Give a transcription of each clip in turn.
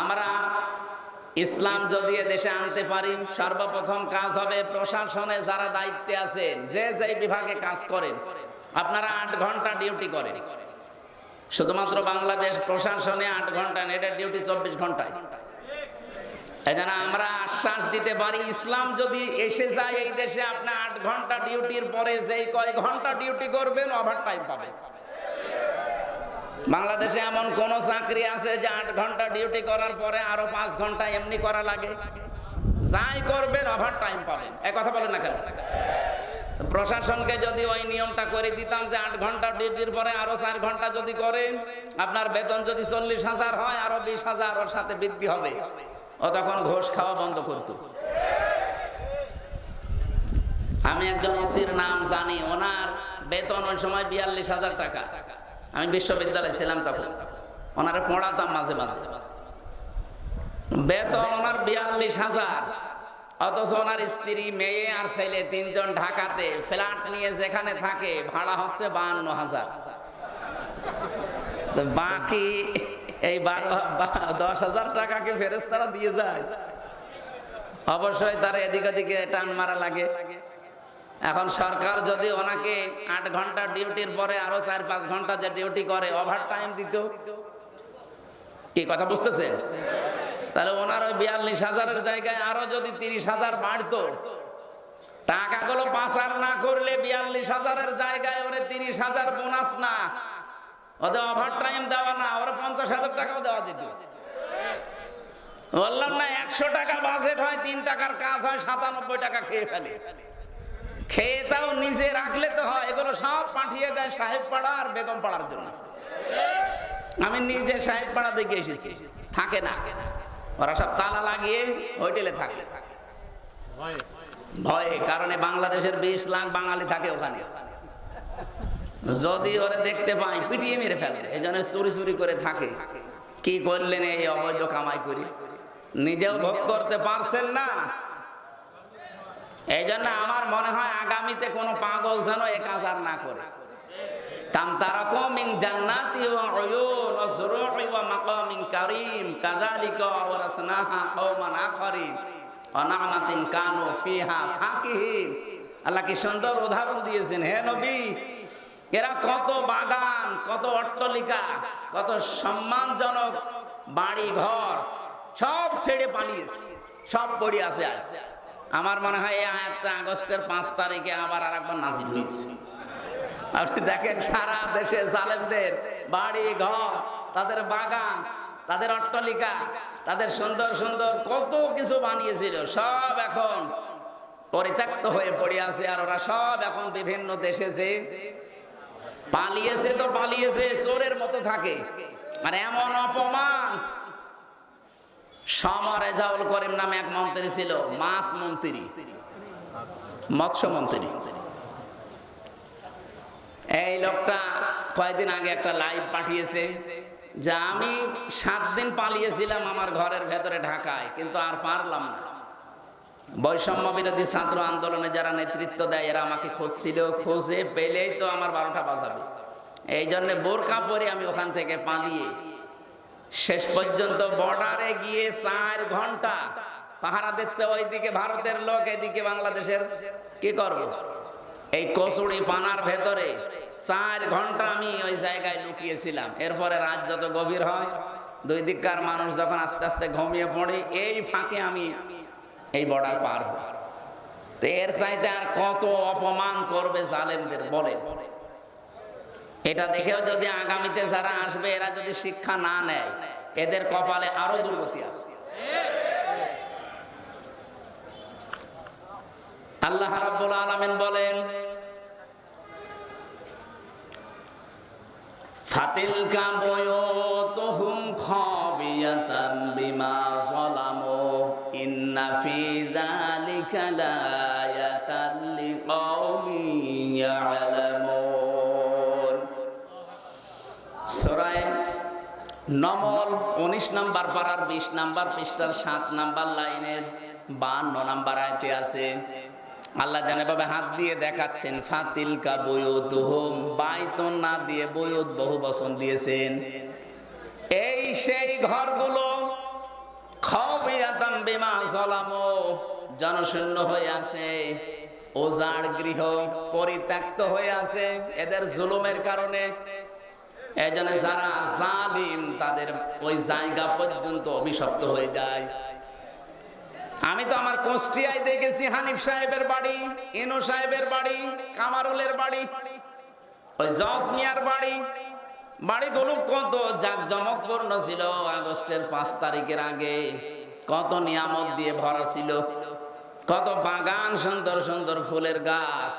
আমরা ইসলাম যদি দেশে আনতে পারি, সর্বপ্রথম কাজ হবে প্রশাসনে যারা দায়িত্বে আছে, যে যে বিভাগে কাজ করে, আপনারা আট ঘণ্টা ডিউটি করেন। শুধুমাত্র বাংলাদেশ প্রশাসনে আট ঘণ্টা নেটের ডিউটি চব্বিশ ঘন্টায়। জন্য আমরা আশ্বাস দিতে পারি, ইসলাম যদি এসে যায় এই দেশে, আপনি আট ঘণ্টা ডিউটির পরে যেই কয় ঘণ্টা ডিউটি করবেন ওভার টাইম পাবেন। বাংলাদেশে এমন কোন চাকরি আছে যে আট ঘণ্টা ডিউটি করার পরে আরও পাঁচ ঘণ্টা এমনি করা লাগে? যাই করবেন ওভার টাইম পাবেন। এক কথা বলেন না কেন? প্রশাসনকে যদি ওই নিয়মটা করে দিতাম যে আট ঘণ্টা ডিউটির পরে আরও চার ঘণ্টা যদি করেন, আপনার বেতন যদি চল্লিশ হাজার হয়, আরও বিশ হাজার ওর সাথে বৃদ্ধি হবে। ও তখন ঘোষ খাওয়া বন্ধ করতো। আমি একজন ওসির নাম জানি, ওনার বেতন ওই সময় বিয়াল্লিশ হাজার টাকা। আমি বিশ্ববিদ্যালয়ে ছিলাম তখন। ওনারে পড়াতাম মাঝে মাঝে। বেতন ওনার বিয়াল্লিশ হাজার। অথচ ওনার স্ত্রী, মেয়ে আর ছেলে তিনজন ঢাকাতে ফ্ল্যাট নিয়ে যেখানে থাকে, ভাড়া হচ্ছে বাহান্ন হাজার। বাকি এই দশ হাজার টাকাকে ফেরেস্তারা দিয়ে যায়। অবশ্যই তার এদিক ওদিকে টান মারা লাগে। এখন সরকার যদি ওনাকে আট ঘণ্টা ডিউটির পরে আরও চার পাঁচ ঘণ্টা যে ডিউটি করে ওভার টাইম দিত? কি কথা বুঝতেছে? তাহলে ওনার ওই বিয়াল্লিশ হাজারের জায়গায় আরও যদি তিরিশ হাজার বাড়তো, টাকাগুলো পাচার না করলে বিয়াল্লিশ হাজারের জায়গায় ওরে তিরিশ হাজার বোনাস না। ওদের ওভার টাইম দেওয়া না, ওরা পঞ্চাশ হাজার টাকাও দেওয়া যেত বললাম না, একশো টাকা বাজেট হয়, তিন টাকার কাজ হয়, সাতানব্বই টাকা খেয়ে ফেলে। খেয়ে তাও নিজে রাখলে তো হয়, এগুলো সব পাঠিয়ে দেয় সাহেব পাড়া আর বেগম পাড়ার জন্য। আমি নিজে সাহেব পাড়া দেখে এসেছি, থাকে না। ওরা সব তালা লাগিয়ে হোটেলে থাকে। ভয়ে, কারণে বাংলাদেশের বিশ লাখ বাঙালি থাকে ওখানে। যদি ওরা দেখতে পাই, পিটিয়ে মেরে ফেলে। এই জন্য চুরি চুরি করে থাকে। কি করলেন এই অবৈধ কামাই করি? নিজেও ভোগ করতে পারছেন না। এই জন্য আমার মনে হয় আগামীতে কোনো পাগল যেন এ কাজ আর না করে। উদাহরণ দিয়েছেন, হে এরা কত বাগান, কত অট্টলিকা, কত সম্মানজনক বাড়ি ঘর সব ছেড়ে পালিয়েছে, সব পড়ে আছে আজ। আমার মনে হয় এই আয়াতটা আগস্টের পাঁচ তারিখে আবার আর একবার নাজিল হয়েছে। আপনি দেখেন সারা দেশে জালেমদের বাড়ি, ঘর, তাদের বাগান, তাদের অট্টলিকা, তাদের সুন্দর সুন্দর কত কিছু বানিয়েছিল, সব এখন পরিত্যক্ত হয়ে পড়ে আছে আর ওরা সব এখন বিভিন্ন দেশে যে পালিয়েছে তো পালিয়েছে, চোরের মতো থাকে। আর এমন অপমান পালিয়েছিলাম আমার ঘরের ভেতরে ঢাকায়, কিন্তু আর পারলাম না। বৈষম্য বিরোধী ছাত্র আন্দোলনে যারা নেতৃত্ব দেয়, এরা আমাকে খুঁজছিল, খুঁজে পেলেই তো আমার বারোটা বাজাবে। এই জন্য বোরকা পরে আমি ওখান থেকে পালিয়ে শেষ পর্যন্ত বর্ডারে গিয়ে চার ঘণ্টা পাহারা দিচ্ছে ওইদিকে ভারতের লোক, এদিকে বাংলাদেশের। কি করব? এই কচুড়ি পানার ভেতরে চার ঘণ্টা আমি ওই জায়গায় লুকিয়েছিলাম। এরপরে রাত যত গভীর হয়, দুই দিককার মানুষ যখন আস্তে আস্তে ঘুমিয়ে পড়ে, এই ফাঁকে আমি এই বর্ডার পার হই। তো এর চাইতে আর কত অপমান করবে জালেমদের, বলেন। এটা দেখেও যদি আগামীতে যারা আসবে, এরা যদি শিক্ষা না নেয়, এদের কপালে আরও দুর্গতি আছে। আল্লাহ রাব্বুল আলামিন বলেন, ফাতিলকা বুয়ুতুহুম খাবিয়াতাম বিমা যালামু, ইন্না ফি যালিকা লায়াতান নমল উনিশ নাম্বার পাড়ার বিশ নাম্বার পৃষ্ঠার সাত নাম্বার লাইনের বান্ন নাম্বার আয়তে আছে। আল্লাহ জানে ভাবে হাত দিয়ে দেখাচ্ছেন, ফাতিল কা বয়ুত হোম বাইতন না দিয়ে বয়ুত বহু বচন দিয়েছেন। এই সেই ঘরগুলো জলামো, জনশূন্য হয়ে আছে ওজাড় গৃহ পরিত্যক্ত হয়ে আছে। এদের জুলুমের কারণে এজন্য যারা জালিম, তাদের ওই জায়গা পর্যন্ত অভিশপ্ত হয়ে যায়। আমি তো আমার কুষ্টিয়ায় দেখেছি হানিফ সাহেবের বাড়ি, ইনু সাহেবের বাড়ি, কামারুলের বাড়ি, ওই জজ মিয়ার বাড়ি। বাড়িগুলো কত, জাঁকজমকপূর্ণ ছিল আগস্টের পাঁচ তারিখের আগে। কত নিয়ামত দিয়ে ভরা ছিল, কত বাগান সুন্দর সুন্দর ফুলের গাছ।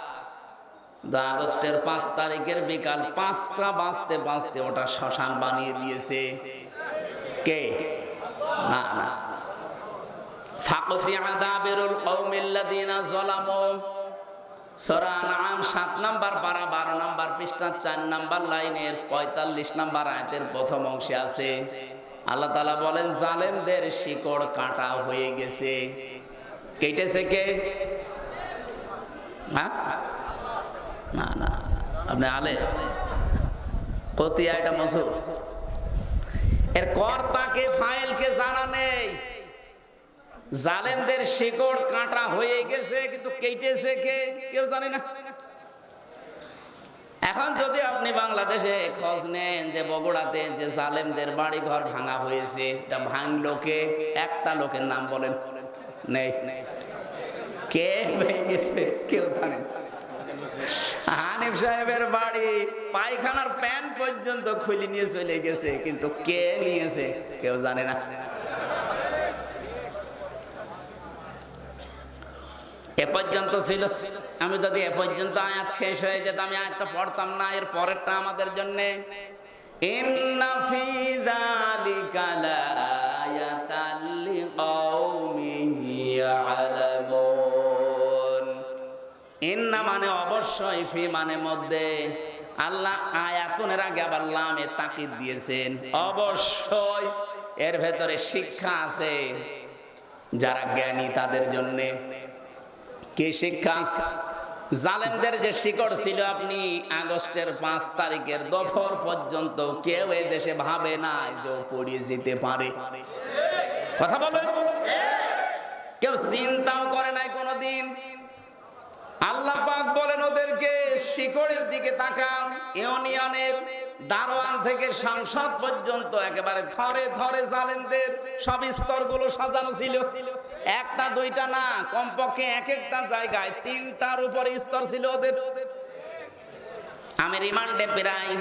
আগস্টের পাঁচ তারিখের বিকাল পাঁচটা বাঁচতে বাঁচতে ওটা শ্মশান বানিয়ে দিয়েছে। কে? না না। 7 নাম্বার পারা 12 নাম্বার পৃষ্ঠা 4 নাম্বার লাইনের 45 নাম্বার প্রথম অংশে আছে। আল্লাহ তাআলা বলেন শিকড় কাটা হয়ে গেছে। কেটেছে কে? হ্যাঁ? না না আপনি আলে? কতিয়া এটা মসুর। এর কর্তাকে, ফাইলকে জানা নেই। জালেমদের শিকড় কাঁটা হয়ে গেছে, কিন্তু কেটেছে কে? কেউ জানে না। এখন যদি আপনি বাংলাদেশে খোঁজ নেন যে বগুড়াতে যে জালেমদের বাড়ি ঘর ভাঙা হয়েছে, এটা ভাঙলো কে? একটা লোকের নাম বলেন। নেই। কে ভেঙেছে কেউ জানে। হানিফ সাহেবের বাড়ি পায়খানার প্যান পর্যন্ত খুলে নিয়ে চলে গেছে, কিন্তু কে নিয়েছে কেউ জানে না। এ পর্যন্ত ছিল, আমি যদি এ পর্যন্ত আয়াত শেষ হয়ে যেত, আমি আয়াতটা পড়তাম না, এর পরেরটা আমাদের জন্য। ইন্না ফি যালিকা ইয়ালামুন ইন্না মানে অবশ্যই, ফি মানে মধ্যে। আল্লাহ আয়াতুনের আগে আবার লামে তাকিদ দিয়েছেন। অবশ্যই, এর ভেতরে শিক্ষা আছে যারা জ্ঞানী তাদের জন্যে। কি শিক্ষা আছে? জালেমদের যে শিকড় ছিল আপনি আগস্টের পাঁচ তারিখের দফর পর্যন্ত কেউ এ দেশে ভাবে না যে পড়িয়ে যেতে পারে। কথা বলেন। কেউ কোনোদিন আল্লাহ বলেন, ওদেরকে শিকড়ের দিকে তাকান। ইউনিয়নের দারোয়ান থেকে সংসদ পর্যন্ত একেবারে থরে থরে জালেমদের সব স্তরগুলো সাজানো ছিল। একটা, দুইটা না, কমপক্ষে এক একটা জায়গায় তিনটার উপরে স্তর ছিল ওদের। আমি রিমান্ডে প্রায়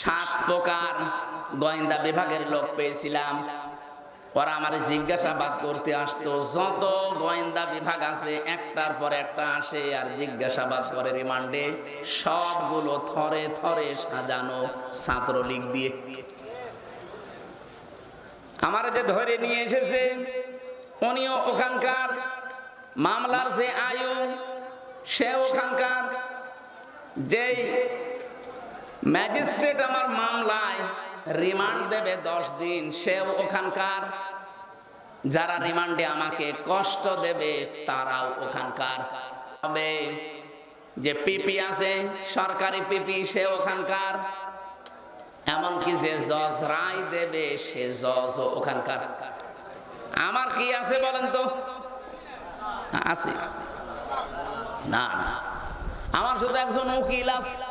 সাত প্রকার গোয়েন্দা বিভাগের লোক পেয়েছিলাম। ওরা আমার জিজ্ঞাসাবাদ করতে আসতো, যত গোয়েন্দা বিভাগ আছে, একটার পর একটা আসে আর জিজ্ঞাসাবাদ করে রিমান্ডে, সবগুলো থরে থরে সাজানো ছাত্রলীগ দিয়ে। আমার যে ধরে নিয়ে এসেছে, উনিও ওখানকার, মামলার যে আয়ু সে ওখানকার। যেই ম্যাজিস্ট্রেট আমার মামলায় রিমান্ড দেবে দশ দিন সে ওখানকার। যারা রিমান্ডে আমাকে কষ্ট দেবে, তারাও ওখানকার। হবে যে পিপি আছে, সরকারি পিপি, সে ওখানকার। এমনকি যে জজ রায় দেবে, সে জজ ওখানকার। আমার কি আছে বলেন তো? আছে। না না। আমার শুধু একজন উকিল আছে।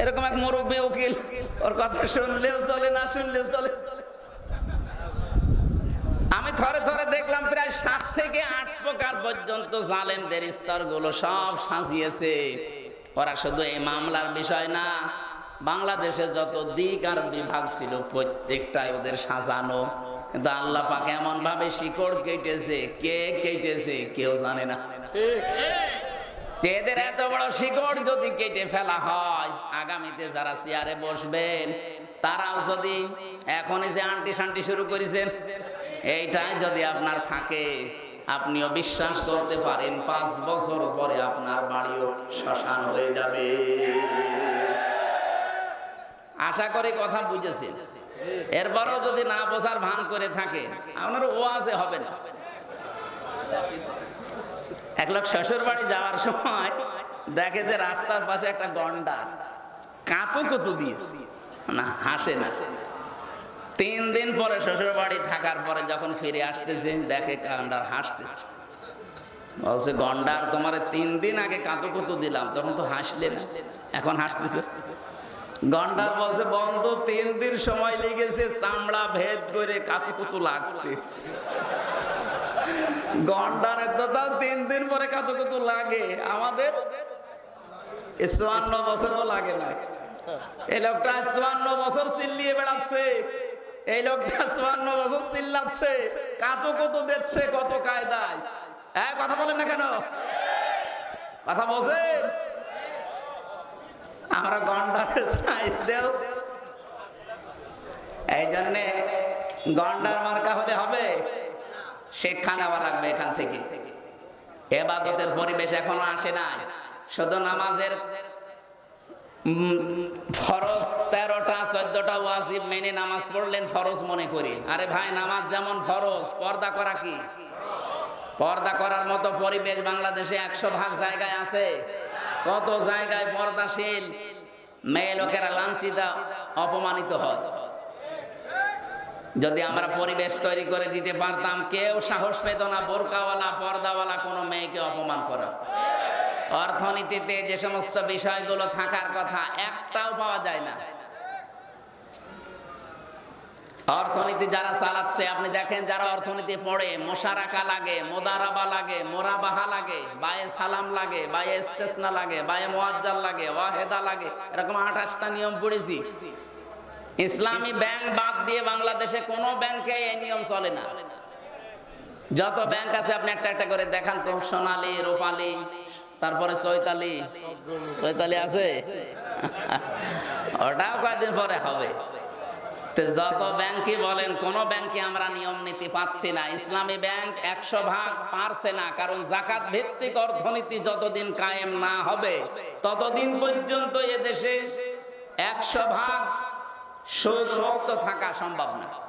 এরকম এক মুরব্বী উকিল, ওর কথা শুনলেও চলে, না শুনলেও চলে। আমি থরে থরে দেখলাম প্রায় সাত থেকে আট প্রকার পর্যন্ত জালেমদের স্তরগুলো সব সাজিয়েছে। ওরা শুধু এই মামলার বিষয় না, বাংলাদেশে যত দিক আর বিভাগ ছিল প্রত্যেকটাই ওদের সাজানো। কিন্তু আল্লাহ পাক এমন ভাবে শিকড় কেটেছে, কে কেটেছে, কেউ জানে না। এদের এত বড় শিকড় যদি কেটে ফেলা হয়, আগামীতে যারা চেয়ারে বসবেন, তারাও যদি এখনই যে আন্টি শান্টি শুরু করেছেন, এইটাই যদি আপনার থাকে, আপনিও বিশ্বাস করতে পারেন, পাঁচ বছর পরে আপনার বাড়িও শ্মশান হয়ে যাবে। আশা করে কথা বুঝেছেন। এরপরও যদি না বোঝার ভান করে থাকে, আপনার ও আছে হবে না। এক লোক শ্বশুর বাড়ি যাওয়ার সময় দেখে যে রাস্তার পাশে একটা গন্ডা, কাঁপো কত দিয়েছে। না, হাসে না। তিন দিন পরে শ্বশুর বাড়ি থাকার পরে যখন ফিরে আসতেছে, দেখে গন্ডার হাসতেছে। বলছে গন্ডার তোমার তিন দিন আগে কাঁতো কুতু দিলাম, তখন তো হাসলে এখন হাসতেছে। গন্ডার বলছে, বন্ধু, তিন দিন সময় লেগেছে, চামড়া ভেদ করে কাতু কুতু লাগতে। গন্ডারের তো তাও তিন দিন পরে কত কত লাগে? আমাদের চুয়ান্ন বছরও লাগে না। এই লোকটা চুয়ান্ন বছর চিল্লিয়ে বেড়াচ্ছে। এই লোকটা চুয়ান্ন বছর চিল্লাচ্ছে। কাতো কত দিচ্ছে কত কায়দায়। হ্যাঁ কথা বলেন না কেন? কথা বলছেন? আমরা গন্ডারের সাইজ দেও। এই জন্যে গন্ডার মার্কা হলে হবে। নামাজ আরে ভাই, নামাজ যেমন ফরজ, পর্দা করা কি? পর্দা করার মতো পরিবেশ বাংলাদেশে একশো ভাগ জায়গায় আছে। কত জায়গায় পর্দাশীল? মেয়ে লোকেরা লাঞ্ছিত, অপমানিত হয়। যদি আমরা পরিবেশ তৈরি করে দিতে পারতাম, কেউ সাহস পেত না, বোরকাওয়ালা, পর্দাওয়ালা, কোনো মেয়েকে অপমান করা। অর্থনীতিতে যে সমস্ত বিষয়গুলো থাকার কথা, একটাও পাওয়া যায় না। অর্থনীতি যারা চালাচ্ছে, আপনি দেখেন যারা অর্থনীতি পড়ে, মোশারাকা লাগে, মোদারাবা লাগে, মোরাবাহা লাগে, বায়ে সালাম লাগে, বায়ে ইস্তেসনা লাগে, বায়ে মোয়াজ্জাল লাগে, ওয়াহেদা লাগে, এরকম আঠাশটা নিয়ম পড়েছি। ইসলামী ব্যাংক বাদ দিয়ে বাংলাদেশে কোনো ব্যাংকে এই নিয়ম চলে না। যত ব্যাংক আছে, আপনি একটা একটা করে দেখান তো, সোনালী, রূপালী, তারপরে চৈতালি। চৈতালি আছে? ওটাও কয়েকদিন পরে হবে। যত ব্যাংকই বলেন, কোন ব্যাংকে আমরা নিয়ম নীতি পাচ্ছি না। ইসলামী ব্যাংক একশো ভাগ পারছে না, কারণ জাকাত ভিত্তিক অর্থনীতি যতদিন কায়েম না হবে, ততদিন পর্যন্ত এদেশে একশো ভাগ সুদ রক্ত থাকা সম্ভব না।